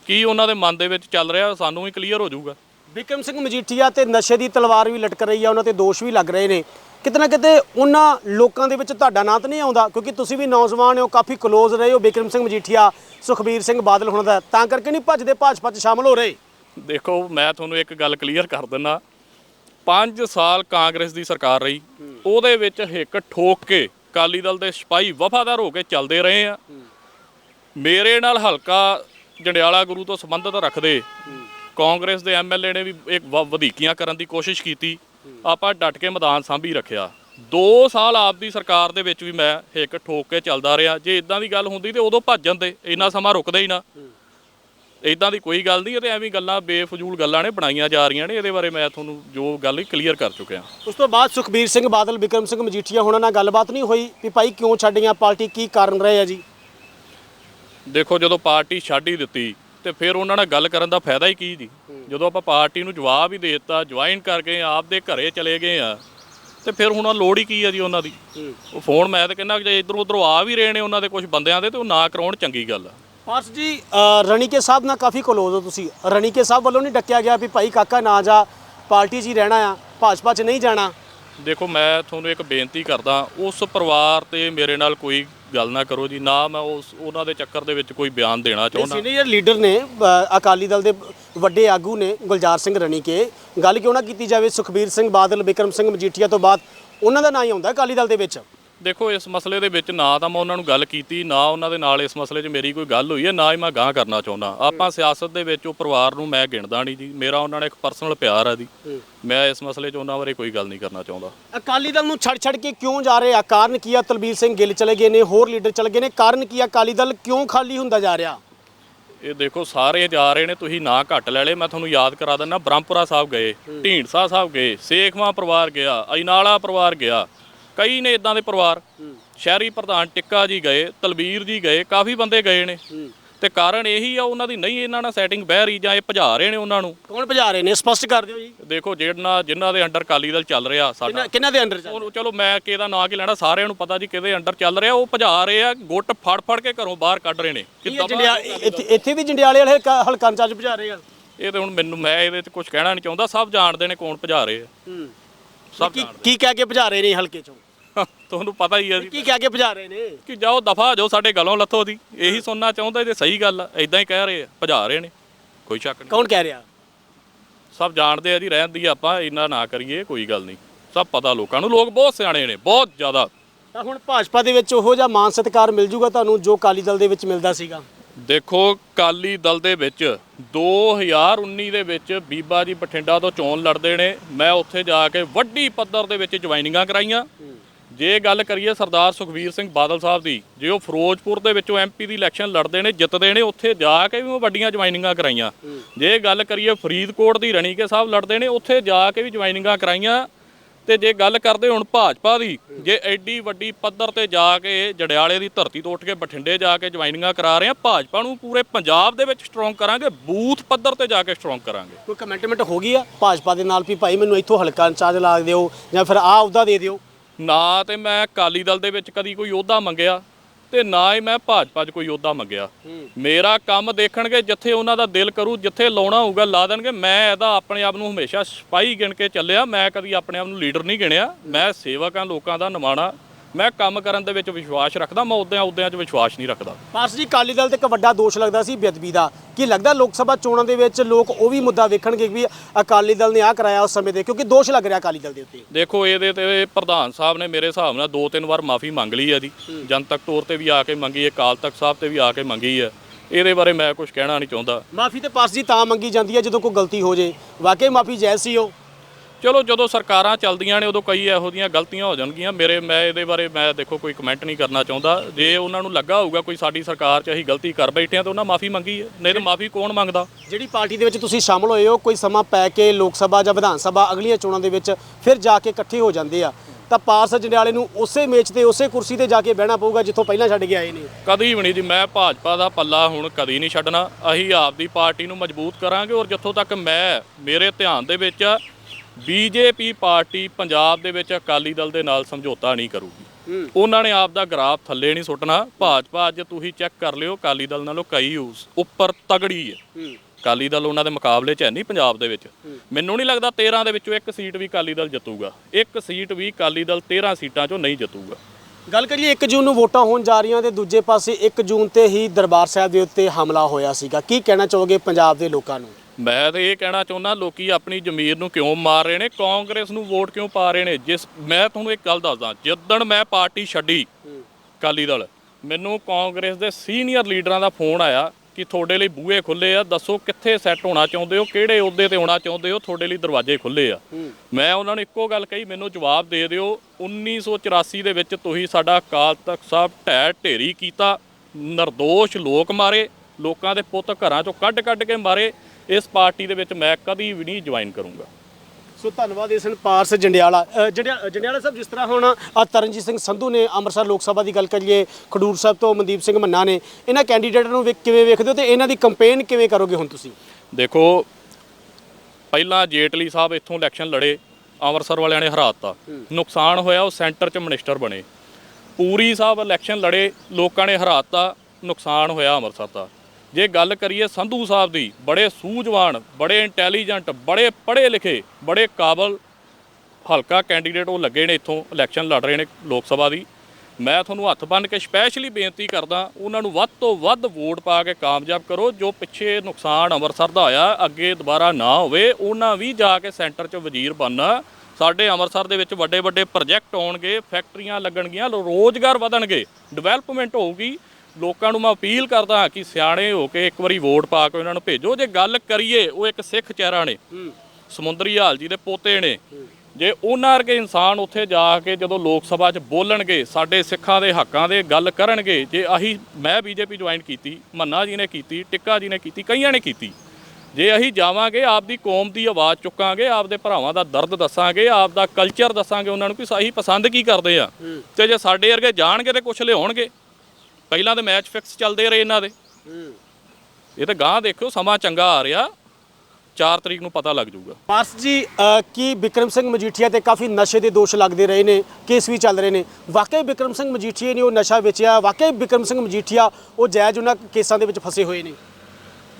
ਕੀ ਉਹਨਾਂ ਦੇ ਮਨ ਦੇ ਵਿੱਚ ਚੱਲ ਰਿਹਾ ਸਾਨੂੰ ਵੀ ਕਲੀਅਰ ਹੋ ਜਾਊਗਾ। ਬਿਕਰਮ ਸਿੰਘ ਮਜੀਠੀਆ ਤੇ ਨਸ਼ੇ ਦੀ ਤਲਵਾਰ ਵੀ ਲਟਕ ਰਹੀ ਆ ਉਹਨਾਂ ਤੇ ਦੋਸ਼ ਵੀ ਲੱਗ ਰਹੇ ਨੇ। ਕਿਤੇ ਨਾ ਕਿਤੇ ਉਹਨਾਂ ਲੋਕਾਂ ਦੇ ਵਿੱਚ ਤੁਹਾਡਾ ਨਾਂ ਤਾਂ ਨਹੀਂ ਆਉਂਦਾ ਕਿਉਂਕਿ ਤੁਸੀਂ ਵੀ ਨੌਜਵਾਨ ਹੋ ਕਾਫੀ ক্লোਜ਼ ਰਹੇ ਹੋ ਬਿਕਰਮ ਸਿੰਘ ਮਜੀਠੀਆ ਸੁਖਬੀਰ ਸਿੰਘ ਬਾਦਲ ਹੁਣ ਦਾ ਤਾਂ ਕਰਕੇ ਨਹੀਂ ਭੱਜਦੇ ਭਾਜਪਾ 'ਚ ਸ਼ਾਮਲ ਹੋ ਰਹੇ? ਦੇਖੋ, ਮੈਂ ਤੁਹਾਨੂੰ ਇੱਕ ਗੱਲ ਕਲੀਅਰ ਕਰ ਦਿੰਦਾ 5 ਸਾਲ ਕਾਂਗਰਸ ਦੀ ਸਰਕਾਰ ਰਹੀ। ਉਹਦੇ ਵਿੱਚ ਹਿੱਕ ਠੋਕ ਕੇ ਅਕਾਲੀ ਦਲ ਦੇ ਸਿਪਾਹੀ ਵਫਾਦਾਰ ਹੋ ਕੇ ਚੱਲਦੇ ਰਹੇ ਆ। ਮੇਰੇ ਨਾਲ ਹਲਕਾ ਜੰਡਿਆਲਾ ਗੁਰੂ ਤੋਂ ਸੰਬੰਧਤ ਰੱਖਦੇ। ਕਾਂਗਰਸ ਦੇ ਐਮਐਲਏ ਨੇ ਵੀ ਇੱਕ ਵ- ਵਧੀਕੀਆਂ ਕਰਨ ਦੀ ਕੋਸ਼ਿਸ਼ ਕੀਤੀ। ਆਪਾਂ ਡਟ ਕੇ ਮੈਦਾਨ ਸਾਂਭੀ ਰੱਖਿਆ। 2 ਸਾਲ ਆਪ ਦੀ ਸਰਕਾਰ ਦੇ ਵਿੱਚ ਵੀ ਮੈਂ ਹਿੱਕ ਠੋਕ ਕੇ ਚੱਲਦਾ ਰਿਹਾ। ਜੇ ਇਦਾਂ ਦੀ ਗੱਲ ਹੁੰਦੀ ਤੇ ਉਦੋਂ ਭੱਜ ਜਾਂਦੇ। ਇੰਨਾ ਸਮਾਂ ਰੁਕਦੇ ਹੀ ਨਾ। ਇਦਾਂ ਦੀ ਕੋਈ ਗੱਲ ਨਹੀਂ ਇਹ ਤੇ ਐਵੇਂ ਗੱਲਾਂ ਬੇਫਜ਼ੂਲ ਗੱਲਾਂ ਨੇ ਬਣਾਈਆਂ ਜਾ ਰਹੀਆਂ ਨੇ ਇਹਦੇ ਬਾਰੇ ਮੈਂ ਤੁਹਾਨੂੰ ਜੋ ਗੱਲ ਕਲੀਅਰ ਕਰ ਚੁੱਕਿਆ। ਉਸ ਤੋਂ ਬਾਅਦ ਸੁਖਬੀਰ ਸਿੰਘ ਬਾਦਲ ਬਿਕਰਮ ਸਿੰਘ ਮਜੀਠੀਆ ਹੋਣਾ ਨਾਲ ਗੱਲਬਾਤ ਨਹੀਂ ਹੋਈ ਵੀ ਭਾਈ ਕਿਉਂ ਛੱਡੀਆਂ ਪਾਰਟੀ ਕੀ ਕਾਰਨ ਰਹੇ ਆ ਜੀ? ਦੇਖੋ ਜਦੋਂ ਪਾਰਟੀ ਛੱਡ ਹੀ ਦਿੱਤੀ ਤੇ ਫਿਰ ਉਹਨਾਂ ਨਾਲ ਗੱਲ ਕਰਨ ਦਾ ਫਾਇਦਾ ਹੀ ਕੀ ਜੀ? ਜਦੋਂ ਆਪਾਂ ਪਾਰਟੀ ਨੂੰ ਜਵਾਬ ਹੀ ਦੇ ਦਿੱਤਾ ਜੁਆਇਨ ਕਰ ਗਏ ਆਪਦੇ ਘਰੇ ਚਲੇ ਗਏ ਆ ਤੇ ਫਿਰ ਹੁਣ ਲੋੜ ਹੀ ਕੀ ਆ ਜੀ ਉਹਨਾਂ ਦੀ? ਉਹ ਫੋਨ ਮੈਂ ਤਾਂ ਕਹਿੰਦਾ ਜੇ ਇਧਰੋਂ ਉਧਰੋਂ ਆ ਵੀ ਰਹੇ ਨੇ ਉਹਨਾਂ ਦੇ ਕੁਝ ਬੰਦਿਆਂ ਦੇ ਤੇ ਉਹ ਨਾ ਕਰਾਉਣ ਚੰਗੀ ਗੱਲ ਆ। ਪਾਰਸ ਜੀ ਰਣੀਕੇ ਸਾਹਿਬ ਨਾਲ ਕਾਫੀ ਕਲੋਜ਼ ਹੋ ਤੁਸੀਂ। ਰਣੀਕੇ ਸਾਹਿਬ ਵੱਲੋਂ ਨਹੀਂ ਡੱਕਿਆ ਗਿਆ ਵੀ ਭਾਈ ਕਾਕਾ ਨਾ ਜਾ ਪਾਰਟੀ 'ਚ ਹੀ ਰਹਿਣਾ ਆ ਭਾਜਪਾ 'ਚ ਨਹੀਂ ਜਾਣਾ। ਦੇਖੋ ਮੈਂ ਤੁਹਾਨੂੰ ਇੱਕ ਬੇਨਤੀ ਕਰਦਾ ਉਸ ਪਰਿਵਾਰ ਤੇ ਮੇਰੇ ਨਾਲ ਕੋਈ ਗੱਲ ਨਾ ਕਰੋ ਜੀ। ਨਾ ਮੈਂ ਉਸ ਉਹਨਾਂ ਦੇ ਚੱਕਰ ਦੇ ਵਿੱਚ ਕੋਈ ਬਿਆਨ ਦੇਣਾ ਚਾਹੁੰਦਾ। ਸੀਨੀਅਰ ਲੀਡਰ ਨੇ ਅਕਾਲੀ ਦਲ ਦੇ ਵੱਡੇ ਆਗੂ ਨੇ ਗੁਲਜ਼ਾਰ ਸਿੰਘ ਰਣੀਕੇ। ਗੱਲ ਕਿਉਂ ਨਾ ਕੀਤੀ ਜਾਵੇ? ਸੁਖਬੀਰ ਸਿੰਘ ਬਾਦਲ ਬਿਕਰਮ ਸਿੰਘ ਮਜੀਠੀਆ ਤੋਂ ਬਾਅਦ ਉਹਨਾਂ ਦਾ ਨਾਂ ਹੀ ਆਉਂਦਾ ਅਕਾਲੀ ਦਲ ਦੇ ਵਿੱਚ। ਦੇਖੋ ਇਸ ਮਸਲੇ ਦੇ ਵਿੱਚ ਨਾ ਤਾਂ ਮੈਂ ਉਹਨਾਂ ਨੂੰ ਗੱਲ ਕੀਤੀ ਨਾ ਉਹਨਾਂ ਦੇ ਨਾਲ ਇਸ ਮਸਲੇ 'ਚ ਮੇਰੀ ਕੋਈ ਗੱਲ ਹੋਈ ਹੈ ਨਾ ਹੀ ਮੈਂ ਗਾਂਹ ਕਰਨਾ ਚਾਹੁੰਦਾ। ਆਪਾਂ ਸਿਆਸਤ ਦੇ ਵਿੱਚ ਉਹ ਪਰਿਵਾਰ ਨੂੰ ਮੈਂ ਗਿਣਦਾ ਨਹੀਂ ਜੀ। ਮੇਰਾ ਉਹਨਾਂ ਨਾਲ ਇੱਕ ਪਰਸਨਲ ਪਿਆਰ ਆ ਜੀ। ਮੈਂ ਇਸ ਮਸਲੇ 'ਚ ਉਹਨਾਂ ਬਾਰੇ ਕੋਈ ਗੱਲ ਨਹੀਂ ਕਰਨਾ ਚਾਹੁੰਦਾ। ਅਕਾਲੀ ਦਲ ਨੂੰ ਛੱਡ ਛੱਡ ਕੇ ਕਿਉਂ ਜਾ ਰਹੇ ਆ? ਕਾਰਨ ਕੀ ਆ? ਤਲਬੀਰ ਸਿੰਘ ਗਿੱਲ ਚਲੇ ਗਏ ਨੇ ਹੋਰ ਲੀਡਰ ਚਲੇ ਗਏ ਨੇ। ਕਾਰਨ ਕੀ ਆ? ਅਕਾਲੀ ਦਲ ਕਿਉਂ ਖਾਲੀ ਹੁੰਦਾ ਜਾ ਰਿਹਾ? ਇਹ ਦੇਖੋ ਸਾਰੇ ਜਾ ਰਹੇ ਨੇ ਤੁਸੀਂ ਨਾ ਘੱਟ ਲੈ ਲੈ ਮੈਂ ਤੁਹਾਨੂੰ ਯਾਦ ਕਰਾ ਦਿੰਦਾ ਬ੍ਰਹਮਪੁਰਾ ਸਾਹਿਬ ਗਏ ਢੀਂਡਸਾ ਸਾਹਿਬ ਗਏ ਸੇਖਵਾਂ ਪਰਿਵਾਰ ਗਿਆ ਅਜਨਾਲਾ ਪਰਿਵਾਰ ਗਿਆ। ਕਈ ਨੇ ਇਦਾਂ ਦੇ ਪਰਿਵਾਰ ਸ਼ਹਿਰੀ ਪ੍ਰਧਾਨ ਟਿੱਕਾ ਜੀ ਗਏ ਤਲਬੀਰ ਜੀ ਗਏ ਕਾਫੀ ਬੰਦੇ ਗਏ ਨੇ। ਤੇ ਕਾਰਨ ਇਹੀ ਆ ਉਹਨਾਂ ਦੀ ਨਹੀਂ ਇਹਨਾਂ ਨਾਲ ਸੈਟਿੰਗ ਬਹਿ ਰਹੀ ਜਾਂ ਇਹ ਭਜਾ ਰਹੇ ਨੇ ਉਹਨਾਂ ਨੂੰ। ਕੌਣ ਭਜਾ ਰਹੇ ਨੇ? ਸਪਸ਼ਟ ਕਰ ਦਿਓ ਜੀ। ਦੇਖੋ ਜਿਹੜਾ ਜਿਨ੍ਹਾਂ ਦੇ ਅੰਡਰ ਕਾਲੀ ਦਲ ਚੱਲ ਰਿਹਾ ਸਾਡਾ। ਕਿਹਨਾਂ- ਦੇ ਅੰਡਰ ਚੱਲ ਚਲੋ ਮੈਂ ਕਿਹਦਾ ਨਾਂ ਕੀ ਲੈਣਾ ਸਾਰਿਆਂ ਨੂੰ ਪਤਾ ਜੀ ਕਿਹਦੇ ਅੰਡਰ ਚੱਲ ਰਿਹਾ। ਉਹ ਭਜਾ ਰਹੇ ਆ ਗੁੱਟ ਫੜ ਫੜ ਕੇ ਘਰੋਂ ਬਾਹਰ ਕੱਢ ਰਹੇ ਨੇ। ਇੱਥੇ ਵੀ ਜੰਡਿਆਲੇ ਵਾਲੇ ਹਲਕਾ- ਇੰਚਾਰਜ ਭਜਾ ਰਹੇ ਆ? ਇਹ ਤੇ ਹੁਣ ਮੈਨੂੰ ਮੈਂ ਇਹਦੇ 'ਚ ਕੁਝ ਕਹਿਣਾ ਨਹੀਂ ਚਾਹੁੰਦਾ ਸਭ ਜਾਣਦੇ ਨੇ ਕੌਣ ਭਜਾ ਰਹੇ ਆ। ਹੂੰ। ਸਭ ਕੀ ਜਾਣਦੇ। ਕੀ ਕਹਿ ਕੇ ਭਜਾ ਰਹੇ ਨੇ ਹਲਕੇ ਚੋਂ? ਤੁਹਾਨੂੰ ਪਤਾ ਹੀ ਹੈ ਜੀ। ਕੀ ਕਹਿ ਕੇ ਭਜਾ ਰਹੇ ਨੇ? ਕਿ ਜਾਓ ਦਫਾ ਜਾਓ ਸਾਡੇ ਗਲੋਂ ਲੱਥੋ ਦੀ। ਇਹੀ ਸੁਣਨਾ ਚਾਹੁੰਦਾ ਜੇ ਸਹੀ ਗੱਲ ਆ। ਇਦਾਂ ਹੀ ਕਹਿ ਰਹੇ ਆ ਭਜਾ ਰਹੇ ਨੇ। ਕੋਈ ਸ਼ੱਕ ਨਹੀਂ। ਕੌਣ ਕਹਿ ਰਿਹਾ? ਸਭ ਜਾਣਦੇ ਆ ਜੀ ਰਹਿਣ ਦੀ ਆਪਾਂ ਇੰਨਾ ਨਾ ਕਰੀਏ ਕੋਈ ਗੱਲ ਨਹੀਂ। ਸਭ ਪਤਾ ਲੋਕਾਂ ਨੂੰ ਲੋਕ ਬਹੁਤ ਸਿਆਣੇ ਨੇ ਬਹੁਤ ਜ਼ਿਆਦਾ। ਤਾਂ ਹੁਣ ਭਾਜਪਾ ਦੇ ਵਿੱਚ ਉਹੋ ਜਿਹਾ ਮਾਨ ਸਤਿਕਾਰ ਮਿਲ ਜੂਗਾ ਤੁਹਾਨੂੰ ਜੋ ਅਕਾਲੀ ਦਲ ਦੇ ਵਿੱਚ ਮਿਲਦਾ ਸੀਗਾ। ਦੇਖੋ ਕਾਲੀ ਦਲ ਦੇ ਵਿੱਚ 2019 ਦੇ ਵਿੱਚ ਬੀਬਾ ਜੀ ਬਠਿੰਡਾ ਤੋਂ ਚੋਣ ਲੜਦੇ ਨੇ। ਮੈਂ ਉੱਥੇ ਜਾ ਕੇ ਵੱਡੀ ਪੱਧਰ ਦੇ ਵਿੱਚ ਜੁਆਇਨਿੰਗਾਂ ਕਰਾਈਆਂ। ਜੇ ਗੱਲ ਕਰੀਏ ਸਰਦਾਰ ਸੁਖਬੀਰ ਸਿੰਘ ਬਾਦਲ ਸਾਹਿਬ ਦੀ ਜੇ ਉਹ ਫਿਰੋਜ਼ਪੁਰ ਦੇ ਵਿੱਚੋਂ ਐਮਪੀ ਦੀ ਇਲੈਕਸ਼ਨ ਲੜਦੇ ਨੇ ਜਿੱਤਦੇ ਨੇ ਉੱਥੇ ਜਾ ਕੇ ਵੀ ਉਹ ਵੱਡੀਆਂ ਜੁਆਇਨਿੰਗਾਂ ਕਰਾਈਆਂ। ਜੇ ਗੱਲ ਕਰੀਏ ਫਰੀਦਕੋਟ ਦੀ ਰਣੀਕੇ ਸਾਹਿਬ ਲੜਦੇ ਨੇ ਉੱਥੇ ਜਾ ਕੇ ਵੀ ਜੁਆਇਨਿੰਗਾਂ ਕਰਾਈਆਂ। ਤੇ ਜੇ ਗੱਲ ਕਰਦੇ ਹੁਣ ਭਾਜਪਾ ਦੀ ਜੇ ਐਡੀ ਵੱਡੀ ਪੱਧਰ ਤੇ ਜਾ ਕੇ ਜੜਿਆਲੇ ਦੀ ਧਰਤੀ ਤੋਂ ਉੱਠ ਕੇ ਬਠਿੰਡੇ ਜਾ ਕੇ ਜੁਆਇਨਿੰਗਾਂ ਕਰਾ ਰਹੇ ਆ ਭਾਜਪਾ ਨੂੰ ਪੂਰੇ ਪੰਜਾਬ ਦੇ ਵਿੱਚ ਸਟਰੋਂਗ ਕਰਾਂਗੇ ਬੂਥ ਪੱਧਰ ਤੇ ਜਾ ਕੇ ਸਟਰੋਂਗ ਕਰਾਂਗੇ। ਕੋਈ ਕਮੈਂਟਮੈਂਟ ਹੋ ਗਈ ਆ ਭਾਜਪਾ ਦੇ ਨਾਲ ਵੀ ਭਾਈ ਮੈਨੂੰ ਇੱਥੋਂ ਹਲਕਾ ਇੰਚਾਰਜ ਲਾ ਦਿਓ ਜਾਂ ਫਿਰ ਆਹ ਅਹੁਦਾ ਦੇ ਦਿਓ? ਨਾ ਤੇ ਮੈਂ ਅਕਾਲੀ ਦਲ ਦੇ ਵਿੱਚ ਕਦੀ ਕੋਈ ਅਹੁਦਾ ਮੰਗਿਆ। ਤੇ ਨਾ ਹੀ ਮੈਂ ਭਾਜਪਾ 'ਚ ਕੋਈ ਅਹੁਦਾ ਮੰਗਿਆ। ਮੇਰਾ ਕੰਮ ਦੇਖਣਗੇ ਜਿੱਥੇ ਉਹਨਾਂ ਦਾ ਦਿਲ ਕਰੂ ਜਿੱਥੇ ਲਾਉਣਾ ਹੋਊਗਾ ਲਾ ਦੇਣਗੇ। ਮੈਂ ਇਹਦਾ ਆਪਣੇ ਆਪ ਨੂੰ ਹਮੇਸ਼ਾ ਸਿਪਾਹੀ ਗਿਣ ਕੇ ਚੱਲਿਆ। ਮੈਂ ਕਦੀ ਆਪਣੇ ਆਪ ਨੂੰ ਲੀਡਰ ਨਹੀਂ ਗਿਣਿਆ। ਮੈਂ ਸੇਵਕਾਂ ਲੋਕਾਂ ਦਾ ਨਿਮਾਣਾ ਮੈਂ ਕੰਮ ਕਰਨ ਦੇ ਵਿੱਚ ਵਿਸ਼ਵਾਸ ਰੱਖਦਾ ਮੈਂ ਉਦਿਆਂ ਉਦਿਆਂ 'ਚ ਵਿਸ਼ਵਾਸ ਨਹੀਂ ਰੱਖਦਾ। ਪਾਰਸ ਜੀ ਅਕਾਲੀ ਦਲ ਤੇ ਇੱਕ ਵੱਡਾ ਦੋਸ਼ ਲੱਗਦਾ ਸੀ ਬੇਅਦਬੀ ਦਾ। ਕੀ ਲੱਗਦਾ ਲੋਕ ਸਭਾ ਚੋਣਾਂ ਦੇ ਵਿੱਚ ਲੋਕ ਉਹ ਵੀ ਮੁੱਦਾ ਵੇਖਣਗੇ ਵੀ ਅਕਾਲੀ ਦਲ ਨੇ ਆਹ ਕਰਾਇਆ ਉਸ ਸਮੇਂ ਤੇ ਕਿਉਂਕਿ ਦੋਸ਼ ਲੱਗ ਰਿਹਾ ਅਕਾਲੀ ਦਲ ਦੇ ਉੱਤੇ। ਦੇਖੋ ਇਹਦੇ ਤੇ ਪ੍ਰਧਾਨ ਸਾਹਿਬ ਨੇ ਮੇਰੇ ਹਿਸਾਬ ਨਾਲ ਦੋ ਤਿੰਨ ਵਾਰ ਮਾਫੀ ਮੰਗ ਲਈ ਹੈ ਜੀ। ਜਨਤਕ ਤੌਰ ਤੇ ਵੀ ਆ ਕੇ ਮੰਗੀ ਹੈ ਕਾਲ ਤਖਤ ਸਾਹਿਬ ਤੇ ਵੀ ਆ ਕੇ ਮੰਗੀ ਹੈ। ਇਹਦੇ ਬਾਰੇ ਮੈਂ ਕੁਝ ਕਹਿਣਾ ਨਹੀਂ ਚਾਹੁੰਦਾ। ਮਾਫੀ ਤੇ ਪਾਰਸ ਜੀ ਤਾਂ ਮੰਗੀ ਜਾਂਦੀ ਹੈ ਜਦੋਂ ਕੋਈ ਗਲਤੀ ਹੋ ਜੇ। ਵਾਕਈ ਮਾਫੀ ਜਾਇਜ਼ ਸੀ ਉਹ। ਚਲੋ ਜਦੋਂ ਸਰਕਾਰਾਂ ਚੱਲਦੀਆਂ ਨੇ ਉਦੋਂ ਕਈ ਇਹੋ ਜਿਹੀਆਂ ਗਲਤੀਆਂ ਹੋ ਜਾਣਗੀਆਂ। ਮੇਰੇ ਮੈਂ ਇਹਦੇ ਬਾਰੇ ਮੈਂ ਦੇਖੋ ਕੋਈ ਕਮੈਂਟ ਨਹੀਂ ਕਰਨਾ ਚਾਹੁੰਦਾ। ਜੇ ਉਹਨਾਂ ਨੂੰ ਲੱਗਾ ਹੋਊਗਾ ਕੋਈ ਸਾਡੀ ਸਰਕਾਰ 'ਚ ਅਸੀਂ ਗਲਤੀ ਕਰ ਬੈਠੇ ਆ ਤਾਂ ਉਹਨਾਂ ਮਾਫੀ ਮੰਗੀ ਹੈ। ਨਹੀਂ ਤਾਂ ਮਾਫੀ ਕੌਣ ਮੰਗਦਾ? ਜਿਹੜੀ ਪਾਰਟੀ ਦੇ ਵਿੱਚ ਤੁਸੀਂ ਸ਼ਾਮਲ ਹੋਏ ਹੋ ਕੋਈ ਸਮਾਂ ਪੈ ਕੇ ਲੋਕ ਸਭਾ ਜਾਂ ਵਿਧਾਨ ਸਭਾ ਅਗਲੀਆਂ ਚੋਣਾਂ ਦੇ ਵਿੱਚ ਫਿਰ ਜਾ ਕੇ ਇਕੱਠੇ ਹੋ ਜਾਂਦੇ ਆ। ਤਾਂ ਪਾਰਸ ਜੰਡਿਆਲੇ ਨੂੰ ਉਸੇ ਮੇਚ ਤੇ ਉਸੇ ਕੁਰਸੀ ਤੇ ਜਾ ਕੇ ਬਹਿਣਾ ਪਊਗਾ ਜਿੱਥੋਂ ਪਹਿਲਾਂ ਛੱਡ ਕੇ ਆਏ ਨੇ। ਕਦੀ ਵੀ ਨਹੀਂ ਜੀ ਮੈਂ ਭਾਜਪਾ ਦਾ ਪੱਲਾ ਹੁਣ ਕਦੀ ਨਹੀਂ ਛੱਡਣਾ। ਅਸੀਂ ਆਪਦੀ ਪਾਰਟੀ ਨੂੰ ਮਜ਼ਬੂਤ ਕਰਾਂਗੇ ਔਰ ਜਿੱਥੋਂ ਤੱਕ ਮੈਂ ਮੇਰੇ ਧਿਆਨ ਦੇ ਵਿੱਚ ਬੀਜੇਪੀ ਪਾਰਟੀ ਪੰਜਾਬ ਦੇ ਵਿੱਚ ਅਕਾਲੀ ਦਲ ਦੇ ਨਾਲ ਸਮਝੌਤਾ ਨਹੀਂ ਕਰੂਗੀ। ਉਹਨਾਂ ਨੇ ਆਪ ਦਾ ਗ੍ਰਾਫ ਥੱਲੇ ਨਹੀਂ ਸੁੱਟਣਾ। ਭਾਜਪਾ ਅੱਜ ਤੁਸੀਂ ਚੈੱਕ ਕਰ ਲਿਓ ਅਕਾਲੀ ਦਲ ਨਾਲੋਂ ਕਈ ਉਸ ਉੱਪਰ ਤਗੜੀ ਹੈ। ਅਕਾਲੀ ਦਲ ਉਹਨਾਂ ਦੇ ਮੁਕਾਬਲੇ 'ਚ ਹੈ ਨਹੀਂ ਪੰਜਾਬ ਦੇ ਵਿੱਚ। ਮੈਨੂੰ ਨਹੀਂ ਲੱਗਦਾ 13 ਦੇ ਵਿੱਚੋਂ ਇੱਕ ਸੀਟ ਵੀ ਅਕਾਲੀ ਦਲ ਜਿੱਤੂਗਾ। ਇੱਕ ਸੀਟ ਵੀ ਅਕਾਲੀ ਦਲ 13 ਸੀਟਾਂ 'ਚੋਂ ਨਹੀਂ ਜਿੱਤੂਗਾ। ਗੱਲ ਕਰੀਏ 1 ਜੂਨ ਨੂੰ ਵੋਟਾਂ ਹੋਣ ਜਾ ਰਹੀਆਂ ਤੇ ਦੂਜੇ ਪਾਸੇ 1 ਜੂਨ ਤੇ ਹੀ ਦਰਬਾਰ ਸਾਹਿਬ ਦੇ ਉੱਤੇ ਹਮਲਾ ਹੋਇਆ ਸੀਗਾ। ਕੀ ਕਹਿਣਾ ਚਾਹੋਗੇ ਪੰਜਾਬ ਦੇ ਲੋਕਾਂ ਨੂੰ? ਮੈਂ ਤਾਂ ਇਹ ਕਹਿਣਾ ਚਾਹੁੰਦਾ ਲੋਕੀ ਆਪਣੀ ਜ਼ਮੀਰ ਨੂੰ ਕਿਉਂ ਮਾਰ ਰਹੇ ਨੇ? ਕਾਂਗਰਸ ਨੂੰ ਵੋਟ ਕਿਉਂ ਪਾ ਰਹੇ ਨੇ? ਜਿਸ ਮੈਂ ਤੁਹਾਨੂੰ ਇੱਕ ਗੱਲ ਦੱਸਦਾ ਜਿੱਦਣ ਮੈਂ ਪਾਰਟੀ ਛੱਡੀ ਅਕਾਲੀ ਦਲ ਮੈਨੂੰ ਕਾਂਗਰਸ ਦੇ ਸੀਨੀਅਰ ਲੀਡਰਾਂ ਦਾ ਫੋਨ ਆਇਆ ਕਿ ਤੁਹਾਡੇ ਲਈ ਬੂਹੇ ਖੁੱਲੇ ਆ। ਦੱਸੋ ਕਿੱਥੇ ਸੈੱਟ ਹੋਣਾ ਚਾਹੁੰਦੇ ਹੋ? ਕਿਹੜੇ ਅਹੁਦੇ ਤੇ ਹੋਣਾ ਚਾਹੁੰਦੇ ਹੋ? ਤੁਹਾਡੇ ਲਈ ਦਰਵਾਜ਼ੇ ਖੁੱਲੇ ਆ। ਮੈਂ ਉਹਨਾਂ ਨੂੰ ਇੱਕੋ ਗੱਲ ਕਹੀ ਮੈਨੂੰ ਜਵਾਬ ਦੇ ਦਿਓ 1984 ਦੇ ਵਿੱਚ ਤੁਸੀਂ ਸਾਡਾ ਅਕਾਲ ਤਖਤ ਸਾਹਿਬ ਢਹਿ ਢੇਰੀ ਕੀਤਾ ਨਿਰਦੋਸ਼ ਲੋਕ ਮਾਰੇ ਲੋਕਾਂ ਦੇ ਪੁੱਤ ਘਰਾਂ ਚੋਂ ਕੱਢ ਕੱਢ ਕੇ ਮਾਰੇ ਇਸ ਪਾਰਟੀ ਦੇ ਵਿੱਚ ਮੈਂ ਕਦੀ ਵੀ ਨਹੀਂ ਜੁਆਇਨ ਕਰੂੰਗਾ। ਸੋ ਧੰਨਵਾਦ ਇਸਨ ਪਾਰਸ ਜੰਡਿਆਲਾ ਅ, ਜੰਡਿਆ- ਜੰਡਿਆਲਾ ਸਾਹਿਬ ਜਿਸ ਤਰ੍ਹਾਂ ਹੁਣ ਅ, ਤਰਨਜੀਤ ਸਿੰਘ ਸੰਧੂ ਨੇ ਅੰਮ੍ਰਿਤਸਰ ਲੋਕ ਸਭਾ ਦੀ ਗੱਲ ਕਰੀਏ ਖਡੂਰ ਸਾਹਿਬ ਤੋਂ ਮਨਦੀਪ ਸਿੰਘ ਮੰਨਾ ਨੇ ਇਹਨਾਂ ਕੈਂਡੀਡੇਟਾਂ ਨੂੰ ਵੇਖ- ਕਿਵੇਂ ਵੇਖਦੇ ਹੋ ਤੇ ਇਹਨਾਂ ਦੀ ਕੰਪੇਨ ਕਿਵੇਂ ਕਰੋਗੇ ਹੁਣ ਤੁਸੀਂ? ਦੇਖੋ ਪਹਿਲਾਂ ਜੇਟਲੀ ਸਾਹਿਬ ਇੱਥੋਂ ਇਲੈਕਸ਼ਨ ਲੜੇ ਅੰਮ੍ਰਿਤਸਰ ਵਾਲਿਆਂ ਨੇ ਹਰਾਤਾ। ਨੁਕਸਾਨ ਹੋਇਆ ਉਹ ਸੈਂਟਰ 'ਚ ਮਿਨਿਸਟਰ ਬਣੇ। ਪੂਰੀ ਸਾਹਿਬ ਇਲੈਕਸ਼ਨ ਲੜੇ ਲੋਕਾਂ ਨੇ ਹਰਾਤਾ ਨੁਕਸਾਨ ਹੋਇਆ ਅੰਮ੍ਰਿਤਸਰ ਦਾ। ਜੇ ਗੱਲ ਕਰੀਏ ਸੰਧੂ ਸਾਹਿਬ ਦੀ, ਬੜੇ ਸੂਝਵਾਨ, ਬੜੇ ਇੰਟੈਲੀਜੈਂਟ ਬੜੇ ਪੜ੍ਹੇ ਲਿਖੇ, ਬੜੇ ਕਾਬਲ ਹਲਕਾ ਕੈਂਡੀਡੇਟ ਉਹ ਲੱਗੇ ਨੇ ਇੱਥੋਂ ਇਲੈਕਸ਼ਨ ਲੜ ਰਹੇ ਨੇ ਲੋਕ ਸਭਾ ਦੀ। ਮੈਂ ਤੁਹਾਨੂੰ ਹੱਥ ਬੰਨ੍ਹ ਕੇ ਸਪੈਸ਼ਲੀ ਬੇਨਤੀ ਕਰਦਾ, ਉਹਨਾਂ ਨੂੰ ਵੱਧ ਤੋਂ ਵੱਧ ਵੋਟ ਪਾ ਕੇ ਕਾਮਯਾਬ ਕਰੋ, ਜੋ ਪਿੱਛੇ ਨੁਕਸਾਨ ਅੰਮ੍ਰਿਤਸਰ ਦਾ ਹੋਇਆ, ਅੱਗੇ ਦੁਬਾਰਾ ਨਾ ਹੋਵੇ, ਉਹਨਾਂ ਵੀ ਜਾ ਕੇ ਸੈਂਟਰ 'ਚ ਵਜ਼ੀਰ ਬਣਨਾ। ਸਾਡੇ ਅੰਮ੍ਰਿਤਸਰ ਦੇ ਵਿੱਚ ਵੱਡੇ ਵੱਡੇ ਪ੍ਰੋਜੈਕਟ ਆਉਣਗੇ ਫੈਕਟਰੀਆਂ ਲੱਗਣਗੀਆਂ ਲੋ- ਰੋਜ਼ਗਾਰ ਵਧਣਗੇ ਡਿਵੈਲਪਮੈਂਟ ਹੋਊਗੀ। ਲੋਕਾਂ ਨੂੰ ਮੈਂ ਅਪੀਲ ਕਰਦਾ ਹਾਂ ਕਿ ਸਿਆਣੇ ਹੋ ਕੇ ਇੱਕ ਵਾਰੀ ਵੋਟ ਪਾ ਕੇ ਉਹਨਾਂ ਨੂੰ ਭੇਜੋ। ਜੇ ਗੱਲ ਕਰੀਏ ਉਹ ਇੱਕ ਸਿੱਖ ਚਿਹਰਾ ਨੇ ਸਮੁੰਦਰੀ ਹਾਲ ਜੀ ਦੇ ਪੋਤੇ ਨੇ। ਜੇ ਉਹਨਾਂ ਵਰਗੇ ਇਨਸਾਨ ਉੱਥੇ ਜਾ ਕੇ ਜਦੋਂ ਲੋਕ ਸਭਾ 'ਚ ਬੋਲਣਗੇ ਸਾਡੇ ਸਿੱਖਾਂ ਦੇ ਹੱਕਾਂ ਦੇ ਗੱਲ ਕਰਨਗੇ ਜੇ ਅਸੀਂ ਮੈਂ ਬੀਜੇਪੀ ਜੁਆਇਨ ਕੀਤੀ ਮੰਨਾ ਜੀ ਨੇ ਕੀਤੀ ਟਿੱਕਾ ਜੀ ਨੇ ਕੀਤੀ ਕਈਆਂ ਨੇ ਕੀਤੀ। ਜੇ ਅਸੀਂ ਜਾਵਾਂਗੇ ਆਪਦੀ ਕੌਮ ਦੀ ਆਵਾਜ਼ ਚੁੱਕਾਂਗੇ ਆਪਦੇ ਭਰਾਵਾਂ ਦਾ ਦਰਦ ਦੱਸਾਂਗੇ ਆਪਦਾ ਕਲਚਰ ਦੱਸਾਂਗੇ ਉਹਨਾਂ ਨੂੰ ਕਿ ਅਸੀਂ ਪਸੰਦ ਕੀ ਕਰਦੇ ਆ। ਤੇ ਜੇ ਸਾਡੇ ਵਰਗੇ ਜਾਣਗੇ ਤੇ ਕੁਝ ਲਿਆਉਣਗੇ। ਪਹਿਲਾਂ ਤਾਂ ਮੈਚ ਫਿਕਸ ਚੱਲਦੇ ਰਹੇ ਇਹਨਾਂ ਦੇ। ਇਹ ਤਾਂ ਗਾਂ ਦੇਖਿਓ ਸਮਾਂ ਚੰਗਾ ਆ ਰਿਹਾ। 4 ਤਰੀਕ ਨੂੰ ਪਤਾ ਲੱਗ ਜਾਊਗਾ। ਪਾਰਸ ਜੀ ਕੀ ਵਿਕਰਮ ਸਿੰਘ ਮਜੀਠੀਆ ਤੇ ਕਾਫੀ ਨਸ਼ੇ ਦੇ ਦੋਸ਼ ਲੱਗਦੇ ਰਹੇ ਨੇ? ਕੇਸ ਵੀ ਚੱਲ ਰਹੇ ਨੇ। ਵਾਕਈ ਵਿਕਰਮ ਸਿੰਘ ਮਜੀਠੀਆ ਨੇ ਉਹ ਨਸ਼ਾ ਵੇਚਿਆ। ਵਾਕਈ ਵਿਕਰਮ ਸਿੰਘ ਮਜੀਠੀਆ ਉਹ ਜਾਇਜ਼ ਉਹਨਾਂ ਕੇਸਾਂ ਦੇ ਵਿੱਚ ਫਸੇ ਹੋਏ ਨੇ।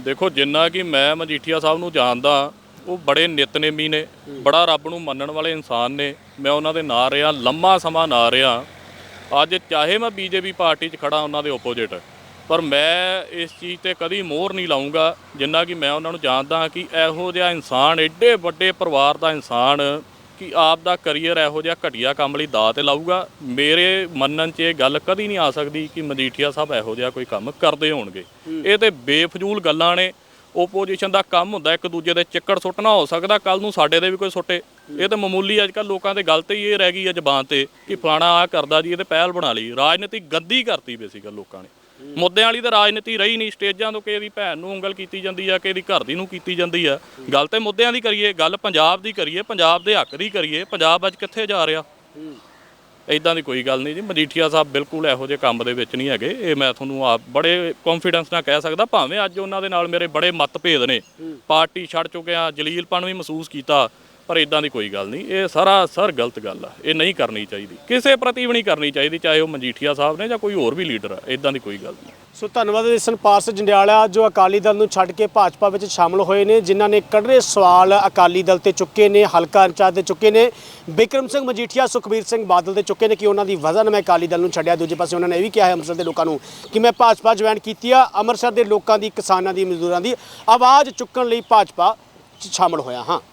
ਦੇਖੋ ਜਿੰਨਾ ਕਿ ਮੈਂ ਮਜੀਠੀਆ ਸਾਹਿਬ ਨੂੰ ਜਾਣਦਾ ਉਹ ਬੜੇ ਨਿਤਨੇਮੀ ਨੇ। ਬੜਾ ਰੱਬ ਨੂੰ ਮੰਨਣ ਵਾਲੇ ਇਨਸਾਨ ਨੇ। ਮੈਂ ਉਹਨਾਂ ਦੇ ਨਾਲ ਰਿਹਾ ਲੰਮਾ ਸਮਾਂ ਨਾਲ ਰਿਹਾ। ਅੱਜ ਚਾਹੇ ਮੈਂ ਬੀਜੇਪੀ ਪਾਰਟੀ 'ਚ ਖੜਾ ਉਹਨਾਂ ਦੇ ਆਪੋਜੀਟ ਪਰ ਮੈਂ ਇਸ ਚੀਜ਼ ਤੇ ਕਦੀ ਮੋਹਰ ਨਹੀਂ ਲਾਉਂਗਾ ਜਿੰਨਾ ਕਿ ਮੈਂ ਉਹਨਾਂ ਨੂੰ ਜਾਣਦਾ ਹਾਂ ਕਿ ਇਹੋ ਜਿਹਾ ਇਨਸਾਨ ਐਡੇ ਵੱਡੇ ਪਰਿਵਾਰ ਦਾ ਇਨਸਾਨ ਕਿ ਆਪ ਦਾ ਕੈਰੀਅਰ ਇਹੋ ਜਿਹਾ ਘਟੀਆ ਕੰਮ ਲਈ ਦਾਅ ਤੇ ਲਾਊਗਾ। ਮੇਰੇ ਮੰਨਣ 'ਚ ਇਹ ਗੱਲ ਕਦੀ ਨਹੀਂ ਆ ਸਕਦੀ ਕਿ ਮਜੀਠੀਆ ਸਾਹਿਬ ਇਹੋ ਜਿਹਾ ਕੋਈ ਕੰਮ ਕਰਦੇ ਹੋਣਗੇ। ਇਹ ਤੇ ਬੇਫਜ਼ੂਲ ਗੱਲਾਂ ਨੇ। ਓਪੋਜੀਸ਼ਨ ਦਾ ਕੰਮ ਹੁੰਦਾ, ਇੱਕ ਦੂਜੇ ਦੇ ਚਿੱਕੜ ਸੁੱਟਣਾ ਹੋ ਸਕਦਾ ਕੱਲ ਨੂੰ ਸਾਡੇ ਦੇ ਵੀ ਕੋਈ ਸੁੱਟੇ। ਇਹ ਤਾਂ ਮਾਮੂਲੀ ਅੱਜ ਕੱਲ ਲੋਕਾਂ ਦੇ ਗਲਤ ਹੀ ਇਹ ਰਹਿ ਗਈ ਹੈ ਜ਼ਬਾਨ ਤੇ, ਕਿ ਫਲਾਣਾ ਆ ਕਰਦਾ ਜੀ, ਇਹਦੇ ਪਹਿਲ ਬਣਾ ਲਈ। ਰਾਜਨੀਤੀ ਗੰਦੀ ਕਰਤੀ ਬੇਸਿਕਲ ਲੋਕਾਂ ਨੇ। ਮੁੱਦਿਆਂ ਵਾਲੀ ਤਾਂ ਰਾਜਨੀਤੀ ਰਹੀ ਨਹੀਂ, ਸਟੇਜਾਂ ਤੋਂ ਕਿਸੇ ਦੀ ਭੈਣ ਨੂੰ ਉਂਗਲ ਕੀਤੀ ਜਾਂਦੀ ਆ, ਕਿਸੇ ਦੀ ਘਰ ਦੀ ਨੂੰ ਕੀਤੀ ਜਾਂਦੀ ਆ। ਗੱਲ ਤੇ ਮੁੱਦਿਆਂ ਦੀ ਕਰੀਏ, ਗੱਲ ਪੰਜਾਬ ਦੀ ਕਰੀਏ, ਪੰਜਾਬ ਦੇ ਹੱਕ ਦੀ ਕਰੀਏ, ਪੰਜਾਬ ਅੱਜ ਕਿੱਥੇ ਜਾ ਰਿਹਾ? ਇਦਾਂ ਦੀ ਕੋਈ ਗੱਲ ਨਹੀਂ ਜੀ। ਮਜੀਠੀਆ ਸਾਹਿਬ ਬਿਲਕੁਲ ਇਹੋ ਜਿਹੇ ਕੰਮ ਦੇ ਵਿੱਚ ਨਹੀਂ ਹੈਗੇ। ਇਹ ਮੈਂ ਤੁਹਾਨੂੰ ਆਪ ਬੜੇ ਕੌਨਫੀਡੈਂਸ ਨਾਲ ਕਹਿ ਸਕਦਾ ਭਾਵੇਂ ਅੱਜ ਉਹਨਾਂ ਦੇ ਨਾਲ ਮੇਰੇ ਬੜੇ ਮਤਭੇਦ ਨੇ। ਪਾਰਟੀ ਛੱਡ ਚੁੱਕੇ ਆ ਜਲੀਲਪਣ ਵੀ ਮਹਿਸੂਸ ਕੀਤਾ। ਪਰ ਇਦਾਂ ਦੀ ਕੋਈ ਗੱਲ ਨਹੀਂ। ਇਹ ਸਾਰਾ ਸਰ ਗਲਤ ਗੱਲ ਆ। ਇਹ ਨਹੀਂ ਕਰਨੀ ਚਾਹੀਦੀ। ਕਿਸੇ ਪ੍ਰਤੀ ਵੀ ਨਹੀਂ ਕਰਨੀ ਚਾਹੀਦੀ, ਚਾਹੇ ਉਹ ਮਜੀਠੀਆ ਸਾਹਿਬ ਨੇ ਜਾਂ ਕੋਈ ਹੋਰ ਵੀ ਲੀਡਰ ਆ। ਇਦਾਂ ਦੀ ਕੋਈ ਗੱਲ ਨਹੀਂ। ਸੋ ਧੰਨਵਾਦ ਇਸਨ ਪਾਰਸ ਜੰਡਿਆਲਾ, ਜੋ ਅਕਾਲੀ ਦਲ ਨੂੰ ਛੱਡ ਕੇ ਭਾਜਪਾ ਵਿੱਚ ਸ਼ਾਮਲ ਹੋਏ ਨੇ, ਜਿਨ੍ਹਾਂ ਨੇ ਕੜਰੇ ਸਵਾਲ ਅਕਾਲੀ ਦਲ ਤੇ ਚੁੱਕੇ ਨੇ, ਹਲਕਾ ਇੰਚਾਰਜ ਤੇ ਚੁੱਕੇ ਨੇ, ਬਿਕਰਮ ਸਿੰਘ ਮਜੀਠੀਆ, ਸੁਖਬੀਰ ਸਿੰਘ ਬਾਦਲ ਦੇ ਚੁੱਕੇ ਨੇ ਕਿ ਉਹਨਾਂ ਦੀ ਵਜ਼ਨ ਮੈਂ ਅਕਾਲੀ ਦਲ ਨੂੰ ਛੱਡਿਆ। ਦੂਜੇ ਪਾਸੇ ਉਹਨਾਂ ਨੇ ਇਹ ਵੀ ਕਿਹਾ ਹੈ ਅੰਮ੍ਰਿਤਸਰ ਦੇ ਲੋਕਾਂ ਨੂੰ ਕਿ ਮੈਂ ਭਾਜਪਾ ਜੁਆਇਨ ਕੀਤੀ ਆ। ਅੰਮ੍ਰਿਤਸਰ ਦੇ ਲੋਕਾਂ ਦੀ, ਕਿਸਾਨਾਂ ਦੀ, ਮਜ਼ਦੂਰਾਂ ਦੀ ਆਵਾਜ਼ ਚੁੱਕਣ ਲਈ ਭਾਜਪਾ 'ਚ ਸ਼ਾਮਲ ਹੋਇਆ ਹਾਂ।